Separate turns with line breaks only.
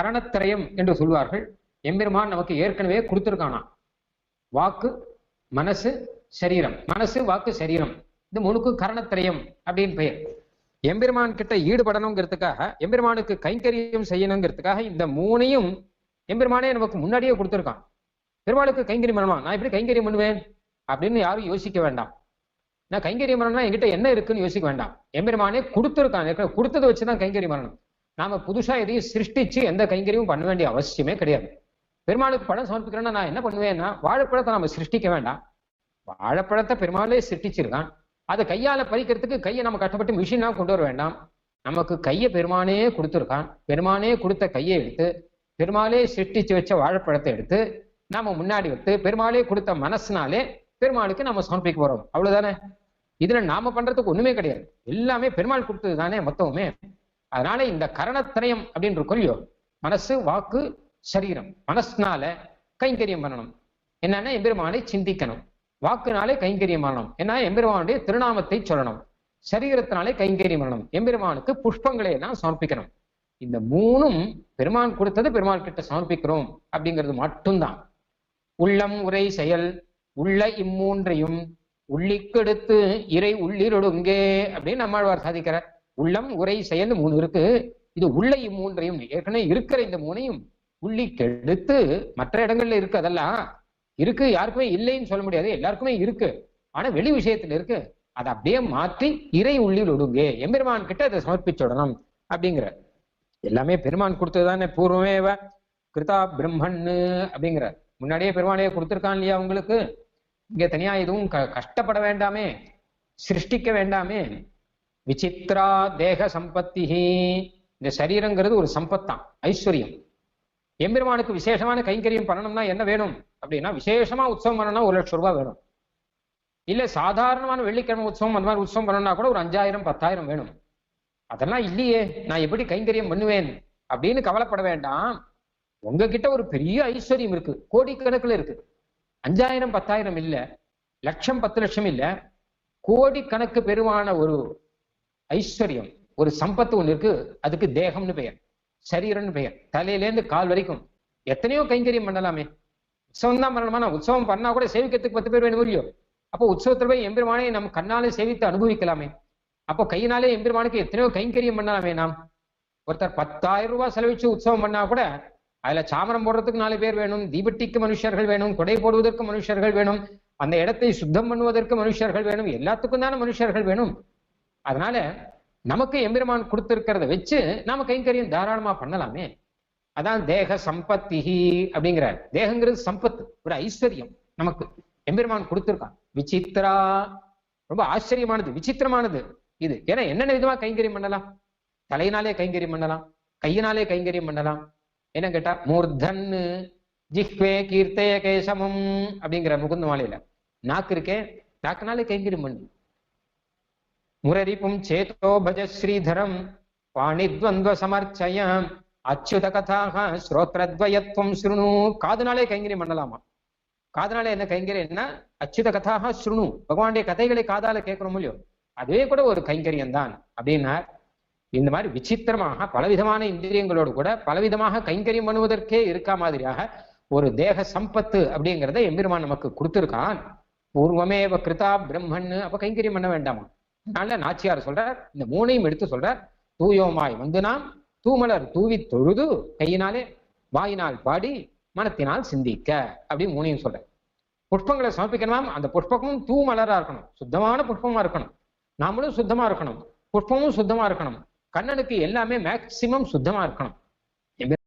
கரணத்திரயம் என்று சொல்வார்கள். எம்பெருமான் நமக்கு ஏற்கனவே கொடுத்துருக்கானா வாக்கு மனசு சரீரம். மனசு வாக்கு சரீரம். இந்த மூணுக்கு கரணத்திரயம் அப்படின்னு பெயர். எம்பெருமான் கிட்ட ஈடுபடணுங்கிறதுக்காக எம்பெருமானுக்கு கைங்கரியம் செய்யணுங்கிறதுக்காக இந்த மூணையும் எம்பெருமானே நமக்கு முன்னாடியே கொடுத்துருக்கான். பெருமாளுக்கு கைங்கரியம் பண்ணணுமா? நான் எப்படி கைங்கரியம் பண்ணுவேன்? அப்படின்னு யாரும் யோசிக்க வேண்டாம். நான் கைங்கரியம் பண்ணணும்னா என்கிட்ட என்ன இருக்குன்னு யோசிக்க வேண்டாம். எம்பெருமானே கொடுத்துருக்கான். ஏற்கனவே கொடுத்ததை வச்சுதான் கைங்கரியம் பண்ணணும். நாம புதுசா எதையும் சிருஷ்டிச்சு எந்த கைங்கரியமும் பண்ண வேண்டிய அவசியமே கிடையாது. பெருமாளுக்கு பழம் சமர்ப்பிக்கிறேன்னா நான் என்ன பண்ணுவேன்னா வாழைப்பழத்தை நம்ம சிருஷ்டிக்க வேண்டாம். வாழைப்பழத்தை பெருமாளே சிருஷ்டிச்சிருக்கான். அதை கையால பறிக்கிறதுக்கு கையை நம்ம கஷ்டப்பட்டு மிஷினா கொண்டு வர வேண்டாம். நமக்கு கையை பெருமானே கொடுத்துருக்கான். பெருமானே கொடுத்த கையை எடுத்து பெருமாளே சிருஷ்டிச்சு வச்ச வாழைப்பழத்தை எடுத்து நாம முன்னாடி வைத்து பெருமாளே கொடுத்த மனசுனாலே பெருமாளுக்கு நம்ம சமர்ப்பிக்க போறோம். அவ்வளவுதானே? இதுல நாம பண்றதுக்கு ஒண்ணுமே கிடையாது. எல்லாமே பெருமாள் கொடுத்தது தானே மொத்தமுமே? அதனால இந்த கரணத்திரயம் அப்படின்னு இருக்கும் இல்லையோ மனசு வாக்கு சரீரம். மனசுனால கைங்கரியம் பண்ணணும். என்னன்னா எம்பெருமானை சிந்திக்கணும். வாக்குனாலே கைங்கரியம் பண்ணணும். ஏன்னா எம்பெருமானுடைய திருநாமத்தை சொல்லணும். சரீரத்தினாலே கைங்கரியம் பண்ணணும். எம்பெருமானுக்கு புஷ்பங்களை எல்லாம் சமர்ப்பிக்கணும். இந்த மூணும் பெருமான் கொடுத்தது பெருமாள் கிட்ட சமர்ப்பிக்கிறோம் அப்படிங்கிறது மட்டும்தான். உள்ளம் உரை செயல் உள்ள இம்மூன்றையும் உள்ளிக்கெடுத்து இறை உள்ளிரொடுங்கே அப்படின்னு நம்மாழ்வார் சாதிக்கிறார். உள்ளம் உரை செயல் மூணு இருக்கு. இது உள்ள இம்மூன்றையும் ஏற்கனவே இருக்கிற இந்த மூணையும் உள்ளிக்கெடுத்து மற்ற இடங்கள்ல இருக்கு அதெல்லாம். இருக்கு யாருக்குமே இல்லைன்னு சொல்ல முடியாது. எல்லாருக்குமே இருக்கு. ஆனா வெளி விஷயத்துல இருக்கு. அதை அப்படியே மாற்றி இறை உள்ளில் ஒடுங்கே. எம்பெருமான் கிட்ட அதை சமர்ப்பிச்சுடணும் அப்படிங்கிற. எல்லாமே பெருமான் கொடுத்ததுதானே பூர்வமேவ. கிருதா பிரம்மன்னு அப்படிங்கிற. முன்னாடியே பெருமானையே கொடுத்துருக்கான் இல்லையா உங்களுக்கு? இங்க தனியா எதுவும் க கஷ்டப்பட வேண்டாமே. சிருஷ்டிக்க வேண்டாமே. விசித்ரா தேக சம்பத்தி. இந்த சரீரங்கிறது ஒரு சம்பத்தான் ஐஸ்வர்யம். எம்பெருமானுக்கு விசேஷமான கைங்கரியம் பண்ணணும்னா என்ன வேணும்? அப்படின்னா விசேஷமா உற்சவம் பண்ணணும்னா ஒரு லட்சம் ரூபாய் வேணும். இல்ல சாதாரணமான வெள்ளிக்கிழமை உற்சவம் அந்த மாதிரி உற்சவம் பண்ணணும்னா கூட ஒரு அஞ்சாயிரம் பத்தாயிரம் வேணும். அதெல்லாம் இல்லையே நான் எப்படி கைங்கரியம் பண்ணுவேன்? அப்படின்னு கவலைப்பட வேண்டாம். உங்ககிட்ட ஒரு பெரிய ஐஸ்வர்யம் இருக்கு கோடிக்கணக்கில் இருக்கு. அஞ்சாயிரம் பத்தாயிரம் இல்ல லட்சம் பத்து லட்சம் இல்ல கோடிக்கணக்கு பெருமான ஒரு ஐஸ்வர்யம். ஒரு சம்பத்து ஒண்ணு இருக்கு அதுக்கு தேகம்னு பெயர். சரீரம்னு பெயர். தலையிலேருந்து கால் வரைக்கும். எத்தனையோ கைங்கரியம் பண்ணலாமே. உற்சவம் தான் பண்ணணுமா? உற்சவம் பண்ணா கூட சேவிக்கிறதுக்கு பத்து பேர் வேணும் இல்லையோ? அப்போ உற்சவத்துல போய் எம்பெருமானை நம்ம கண்ணாலே சேவித்து அனுபவிக்கலாமே. அப்போ கையினாலே எம்பெருமானுக்கு எத்தனையோ கைங்கரியம் பண்ணலாமே நாம். ஒருத்தர் பத்தாயிரம் ரூபாய் செலவிச்சு உற்சவம் பண்ணா கூட அதுல சாமரம் போடுறதுக்கு நாலு பேர் வேணும் தீபட்டிக்கு மனுஷர்கள் வேணும் கொடை போடுவதற்கு மனுஷர்கள் வேணும் அந்த இடத்தை சுத்தம் பண்ணுவதற்கு மனுஷர்கள் வேணும் எல்லாத்துக்கும் தானே மனுஷர்கள் வேணும். அதனால நமக்கு எம்பெருமான் கொடுத்திருக்கிறத வச்சு நாம கைங்கரியம் தாராளமா பண்ணலாமே. அதான் தேக சம்பத்திஹி அப்படிங்கிறார். தேகங்கிறது சம்பத்து ஒரு ஐஸ்வர்யம் நமக்கு. எம்பெருமான் கொடுத்திருக்கான். விசித்ரா ரொம்ப ஆச்சரியமானது விசித்திரமானது இது. ஏன்னா என்னென்ன விதமா கைங்கரியம் பண்ணலாம்? தலையினாலே கைங்கரியம் பண்ணலாம் கையினாலே கைங்கரியம் பண்ணலாம். என்ன கேட்டா மூர்தன் ஜிஹ்வே கீர்த்தய கேசமம் அப்படிங்கிற முகுந்த மாலையில நாக்கு இருக்கே நாக்குனாலே கைங்கரியம் பண்ணு. முரரிப்பும் சேதோ பஜ ஸ்ரீதரம் பாணித்வந்த்வ சமர்ச்சயம் அச்சுத கதாக ஸ்ரோத்ரத்வயத்வம் ஸ்ருணு. காதுனாலே கைங்கரியம் பண்ணலாமா? காதனாலே என்ன கைங்கரியம்னா அச்சுத கதாக ஸ்ருணு. பகவானுடைய கதைகளை காதால கேட்கணும் இல்லையோ? அதுவே கூட ஒரு கைங்கரியம் தான் அப்படின்னா இந்த மாதிரி விசித்திரமாக பலவிதமான இந்திரியங்களோடு கூட பலவிதமாக கைங்கரியம் பண்ணுவதற்கே இருக்கா மாதிரியாக ஒரு தேக சம்பத்து அப்படிங்கிறத எம்பெருமான் நமக்கு கொடுத்துருக்கான். பூர்வமேவ கிருதா பிரம்மன் அப்ப கைங்கரியம் பண்ண வேண்டாமா? அதனால நாச்சியார் சொல்றார். இந்த மூணையும் எடுத்து சொல்றார். தூயோமாய் வந்து நாம் தூமலர் தூவி தொழுது கையினாலே வாயினால் பாடி மனத்தினால் சிந்திக்க அப்படின்னு மூணையும் சொல்றேன் புஷ்பங்களை சமர்ப்பிக்கணுமாம் அந்த புஷ்பமும் தூ மலரா இருக்கணும். சுத்தமான புஷ்பமா இருக்கணும். நாமளும் சுத்தமா இருக்கணும். புஷ்பமும் சுத்தமா இருக்கணும். கண்ணனுக்கு எல்லாமே மேக்சிமம் சுத்தமா இருக்கணும்.